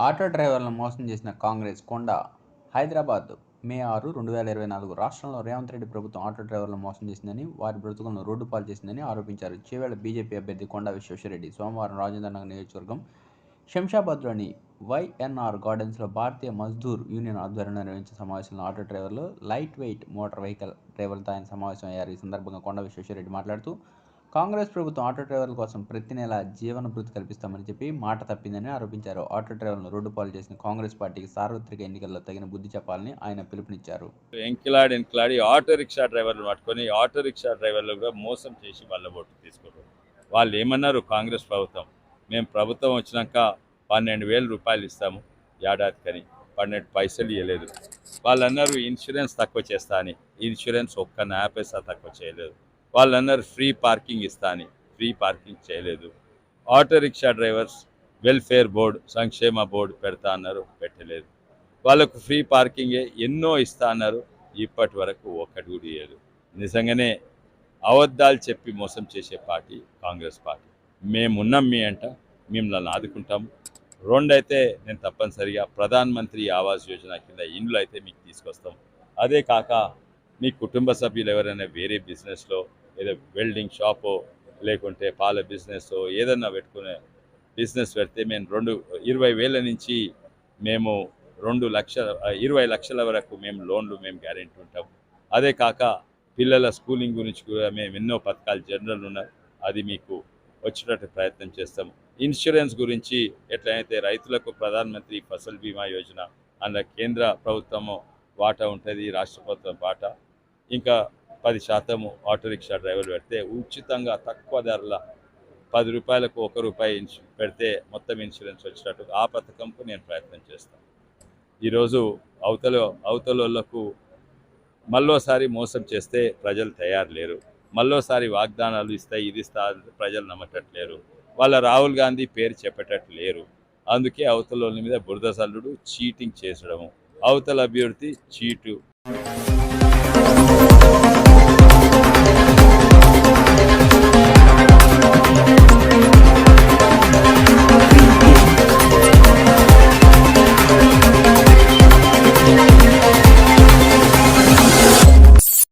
Auto డ్రైవర్లను మోసం చేసిన కాంగ్రెస్ కొండ హైదరాబాద్ మే ఆరు రెండు వేల ఇరవై నాలుగు రాష్ట్రంలో రేవంత్ రెడ్డి ప్రభుత్వం ఆటో డ్రైవర్లను మోసం చేసిందని వారి బ్రతుకులను రోడ్డు పాలు చేసిందని ఆరోపించారు. చేవేళ బీజేపీ అభ్యర్థి కొండ విశ్వేశ్వరరెడ్డి సోమవారం రాజేంద్ర నగర్ నియోజకవర్గం శంషాబాద్లోని వైఎన్ఆర్ గార్డెన్స్లో భారతీయ మజ్దూర్ యూనియన్ ఆధ్వర్యంలో నిర్వహించిన సమావేశంలో ఆటో డ్రైవర్లు లైట్ వెయిట్ మోటార్ వెహికల్ డ్రైవర్లతో ఆయన సమావేశం అయ్యారు ఈ సందర్భంగా కొండ విశ్వేశ్వరరెడ్డి మాట్లాడుతూ కాంగ్రెస్ ప్రభుత్వం ఆటో డ్రైవర్ల కోసం ప్రతి నెల జీవన భృతి కల్పిస్తామని చెప్పి మాట తప్పిందని ఆరోపించారు. ఆటో డ్రైవర్లను రోడ్డు పాలు చేసిన కాంగ్రెస్ పార్టీకి సార్వత్రిక ఎన్నికల్లో తగిన బుద్ధి చెప్పాలని ఆయన పిలుపునిచ్చారు. ఎంకిలాడి ఎంకిలాడి ఆటో రిక్షా డ్రైవర్లు పట్టుకొని ఆటో రిక్షా డ్రైవర్లు కూడా మోసం చేసి వాళ్ళ ఓట్లు తీసుకుంటారు వాళ్ళు ఏమన్నారు? కాంగ్రెస్ ప్రభుత్వం. మేము ప్రభుత్వం వచ్చినాక పన్నెండు వేల రూపాయలు ఇస్తాము ఏడాదికని పన్నెండు పైసలు ఇవ్వలేదు వాళ్ళు అన్నారు ఇన్సూరెన్స్ తక్కువ చేస్తా అని. ఇన్సూరెన్స్ ఒక్క నయా తక్కువ చేయలేదు. వాళ్ళు అన్నారు ఫ్రీ పార్కింగ్ ఇస్తా అని. ఫ్రీ పార్కింగ్ చేయలేదు. Auto rickshaw drivers welfare board సంక్షేమ బోర్డు పెడతా అన్నారు పెట్టలేదు. వాళ్ళకు ఫ్రీ పార్కింగే ఎన్నో ఇస్తా అన్నారు. ఇప్పటి వరకు ఒక్కటి కూడా ఇయ్యదు నిజంగానే అబద్ధాలు చెప్పి మోసం చేసే పార్టీ కాంగ్రెస్ పార్టీ. మేమున్నాం మీ అంట మిమ్మల్ని ఆదుకుంటాం రెండైతే నేను తప్పనిసరిగా ప్రధానమంత్రి ఆవాస్ యోజన కింద ఇండ్లు అయితే మీకు తీసుకొస్తాం. అదే కాక మీ కుటుంబ సభ్యులు ఎవరైనా వేరే బిజినెస్లో ఏదో వెల్డింగ్ షాపో లేకుంటే పాల బిజినెస్ ఏదన్నా పెట్టుకునే బిజినెస్ పెడితే మేము రెండు ఇరవై వేల నుంచి మేము రెండు లక్షల ఇరవై లక్షల వరకు మేము లోన్లు మేము గ్యారెంటీ ఉంటాం. అదే కాక పిల్లల స్కూలింగ్ గురించి కూడా మేము ఎన్నో పథకాలు జనరల్ ఉన్నాయి అది మీకు వచ్చేటట్టు ప్రయత్నం చేస్తాం. ఇన్సూరెన్స్ గురించి ఎట్లయితే రైతులకు ప్రధానమంత్రి ఫసల్ బీమా యోజన అందులో కేంద్ర ప్రభుత్వము వాటా ఉంటుంది రాష్ట్ర ప్రభుత్వం వాటా. ఇంకా పది శాతము ఆటో రిక్షా డ్రైవర్లు పెడితే ఉచితంగా తక్కువ ధరల పది రూపాయలకు ఒక రూపాయి ఇన్సూ పెడితే మొత్తం ఇన్సూరెన్స్ వచ్చినట్టు ఆ పథకంకు నేను ప్రయత్నం చేస్తాను. ఈరోజు అవతల అవతలకు మళ్ళోసారి మోసం చేస్తే ప్రజలు తయారు లేరు. మళ్ళోసారి వాగ్దానాలు ఇస్తాయి ఇది ఇస్తా ప్రజలు నమ్మటట్లేరు. వాళ్ళ రాహుల్ గాంధీ పేరు చెప్పేటట్టు లేరు. అందుకే అవతల మీద బురద సల్లుడు చీటింగ్ చేసడము. అవతల అభ్యర్థి చీటు.